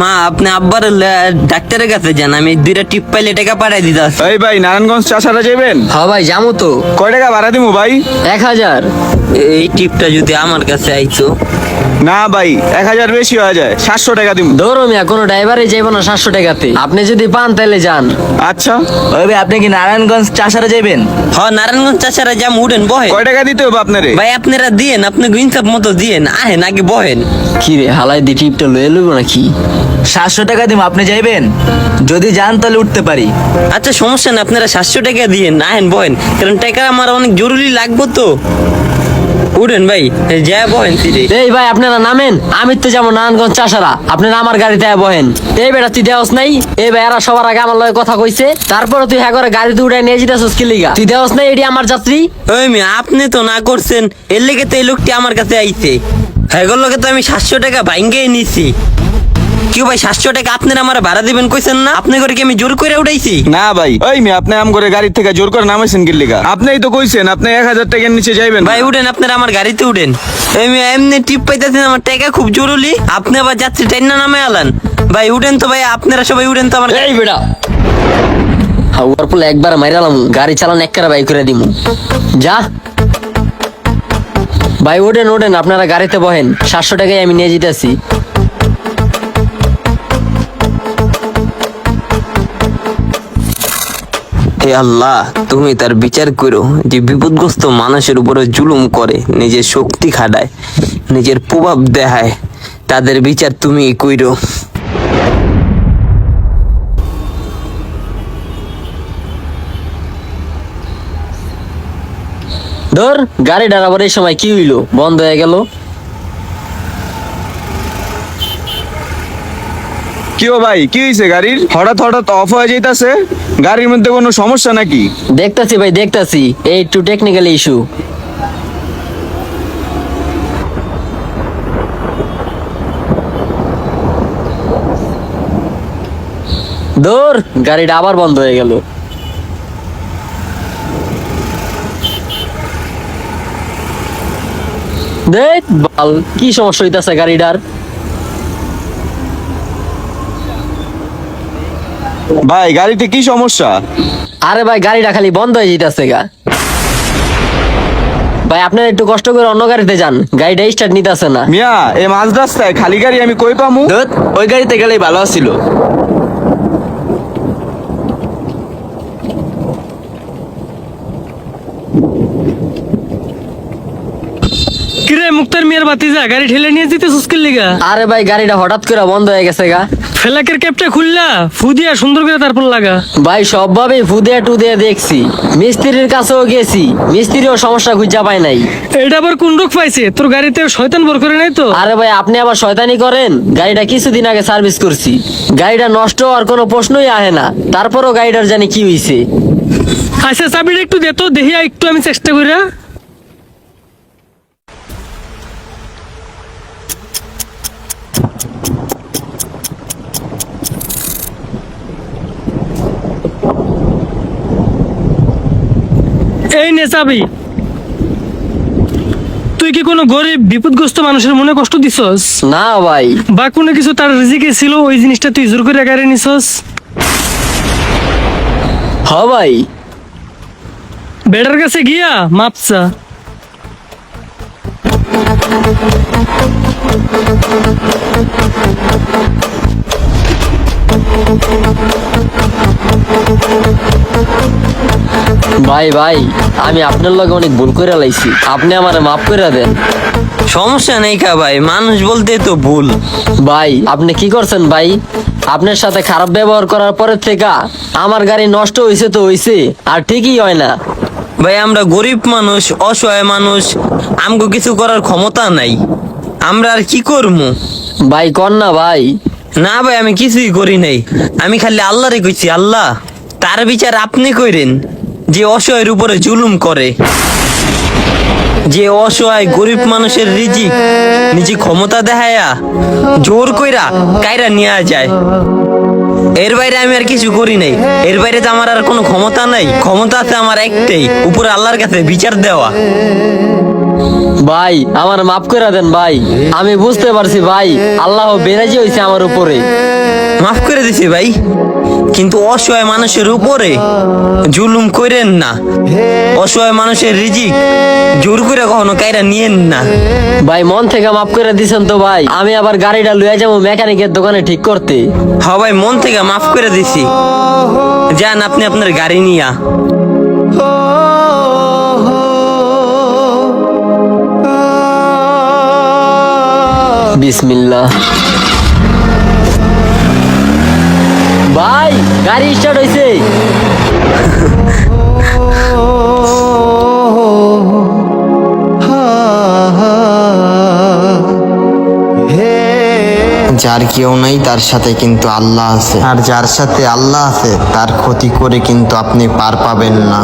মা আপনি আব্বার ডাক্তারের কাছে যান আমি দুইটা টিপ পাইলে টাকা পাঠাই দিতে। এই ভাই নারায়ণগঞ্জ চাষারা যাবেন হ্যাঁ ভাই যাব তো। কয় টাকা ভাড়া দিমু ভাই? এক হাজার। এই টিপটা যদি আমার কাছে আইতো। না ভাই এক হাজার বেশি হয়ে যায় সাতশো টাকা দিমু। ধরো মিয়া কোনো ড্রাইভারই যাইব না সাতশো টাকাতে। আপনি যদি পান তাহলে যান। আচ্ছা। ওই ভাই আপনি কি নারায়ণগঞ্জ চাষারা যাবেন হ নারায়ণগঞ্জ চাষারা যাম উঠেন বহেন। কয় টাকা দিতে হবে আপনারে? ভাই আপনারা দিয়েন আপনি ইনসাফ মতো দিয়েন আহেন আগে বহেন। কি রে হালাই দি টিপটা লয়ে লইব নাকি? সাতশো টাকা দিব আপনি যাইবেন? যদি যান তাহলে উঠতে পারি। আচ্ছা সমস্যা না আপনারা সাতশো টাকা দিয়েন আহেন বহেন। কারণ টাকা আমার অনেক জরুরি লাগবে তো। উঠেন ভাই যা বহেন। তীরে এই ভাই আপনারা নামেন আমি তো যাব নারায়ণগঞ্জ চাষারা। আপনারা আমার গাড়িতে বহেন। এই বেটা তুই দেওস নাই? এই ভাই এরা সবার আগে আমার লগে কথা কইছে। তারপরে তুই হ্যাঁ করে গাড়িতে উঠে নিয়ে যেতেছিস কি লিগা? তুই দেওস নাই এটি আমার যাত্রী? ওই মেয়ে আপনি তো না করছেন এর লেগে তো এই লোকটি আমার কাছে আইছে। হ্যাঁ লোকে তো আমি সাতশো টাকা ভাঙ্গে নিছি। কি ভাই সাতশো টাকা আপনারা আমার ভাড়া দিবেন কইছেন না? আপনি করে কি আমি জোর করে উঠাইছি? না ভাই ওই মেয়ে আপনি আম করে গাড়ির থেকে জোর করে নামাইছেন গিল্লিগা আপনিই তো কইছেন আপনি এক হাজার টাকার নিচে যাইবেন ভাই উঠেন আপনারা আমার গাড়িতে উঠেন। এই মেয়ে এমনি টিপ পাইতেছেন আমার টাকা খুব জরুরি। আপনি আবার যাত্রী ট্রেন না নামে আলান। ভাই উঠেন তো ভাই আপনারা সবাই উঠেন তো আমার এই বেটা। হাওয়ার পর একবার মাইরালাম গাড়ি চালান একবারে বাই করে দিমু। যা। ভাই ওঠেন ওঠেন আপনারা গাড়িতে বহেন। সাতশো টাকায় আমি নিয়ে যেতেছি। হে আল্লাহ, তুমি তার বিচার করো যে বিপদগ্রস্ত মানুষের উপরে জুলুম করে, নিজের শক্তি খাটায়, নিজের প্রভাব দেখায়। তাদের বিচার তুমি কইরো ধর, গাড়ি আবার এই সময় কি হইল? বন্ধ হয়ে গেল। কি ভাই, কি হয়েছে গাড়ির? হঠাৎ হঠাৎ অফ হয়ে যাইতাছে। গাড়ির মধ্যে কোনো সমস্যা নাকি? দেখতাছি ভাই, দেখতাছি। এই একটু টেকনিক্যাল ইস্যু দূর গাড়িটা আবার বন্ধ হয়ে গেল। দেখ, বাল, কি সমস্যা হইতাছে গাড়িটার? ভাই গাড়িতে কি সমস্যা? আরে ভাই গাড়িটা খালি বন্ধ হয়ে যেতেছে গা। ভাই আপনারা একটু কষ্ট করে অন্য গাড়িতে যান। গাড়িটা স্টার্ট নিতেছে না। মিয়া এই মাঝ রাস্তায় খালি গাড়ি আমি কই পামু? ওই গাড়িতে গেলেই ভালো ছিল কিরে মুক্তার মিয়ার বাতিজা গাড়ি ঠেলে নিয়ে যেতে সুস্কিল লিগা? আরে ভাই গাড়িটা হঠাৎ করে বন্ধ হয়ে গেছে গা। ফেলাকের ক্যাপটা খুললা ফুদিয়া সুন্দর করে তারপর লাগা। ভাই সবভাবে ফুদিয়া টুদিয়া দেখছি। মিস্ত্রির কাছেও গেছি মিস্ত্রিও সমস্যা খুঁজা পায় নাই। এটা আবার কোন রোগ পাইছে? তোর গাড়িতে শয়তান বর করে নাই তো? আরে ভাই আপনি আবার শয়তানি করেন? গাড়িটা কিছুদিন আগে সার্ভিস করছি। গাড়িটা নষ্ট হওয়ার কোনো প্রশ্নই আহে না। তারপরও গাড়িটার জানি কি হইছে। আচ্ছা চাবিটা একটু দে তো দেখি একটু আমি চেষ্টা করিয়া এই নে চাবি। তুই কি কোনো গরিব বিপদগ্রস্ত মানুষের মনে কষ্ট দিছস? না ভাই। বা কোনো কিছু তার রিজিকে ছিল ওই জিনিসটা তুই জোর করে গাড়ি নিছস? হ ভাই। বেডার কাছে গিয়া মাপসা ভাই ভাই আমি আপনার লগে অনেক ভুল করে লাইছি। আপনি আমার মাফ করে দেন। সমস্যা নেই কা ভাই মানুষ বলতে তো ভুল। ভাই আপনি কি করছেন ভাই? আপনার সাথে খারাপ ব্যবহার করার পরের থেকে আমার গাড়ি নষ্ট হয়েছে তো হয়েছে আর ঠিকই হয় না। ভাই আমরা গরিব মানুষ অসহায় মানুষ আমগো কিছু করার ক্ষমতা নাই। আমরা আর কি করব ভাই কর না ভাই। না ভাই আমি কিছুই করি নাই। আমি খালি আল্লাহরে কইছি আল্লাহ তার বিচার আপনি কইরেন। যে অসহায়ের উপরে জুলুম করে, যে অসহায় গরিব মানুষের রিজিক নিজে ক্ষমতা দেখায়া জোর কইরা কাইরা নিয়ে যায়। এর বাইরে আমি আর কিছু করি নাই। এর বাইরে তো আমার আর কোনো ক্ষমতা নাই। ক্ষমতা আছে আমার একটাই, উপরে আল্লাহর কাছে বিচার দেওয়া। ভাই, আমার মাফ করে দেন ভাই। আমি বুঝতে পারছি ভাই, আল্লাহ বেরাজি হয়েছে আমার উপরে। মাফ করে দিছি ভাই কিন্তু অসহায় মানুষের উপরে জুলুম করেন না। অসহায় মানুষের রিজিক জোর করে কখনো কাইরা নিয়েন না। ভাই মন থেকে মাফ করে দিছেন তো ভাই। আমি আবার গাড়িটা লইয়া যাব মেকানিকের দোকানে ঠিক করতে। হ ভাই মন থেকে মাফ করে দিছি। যান আপনি আপনার গাড়ি নিয়া। বিসমিল্লাহ ভাই গাড়ি স্টার্ট হয়েছে যার কেউ নাই, তার সাথে কিন্তু আল্লাহ আছে। আর যার সাথে আল্লাহ আছে, তার ক্ষতি করে কিন্তু আপনি পার পাবেন না।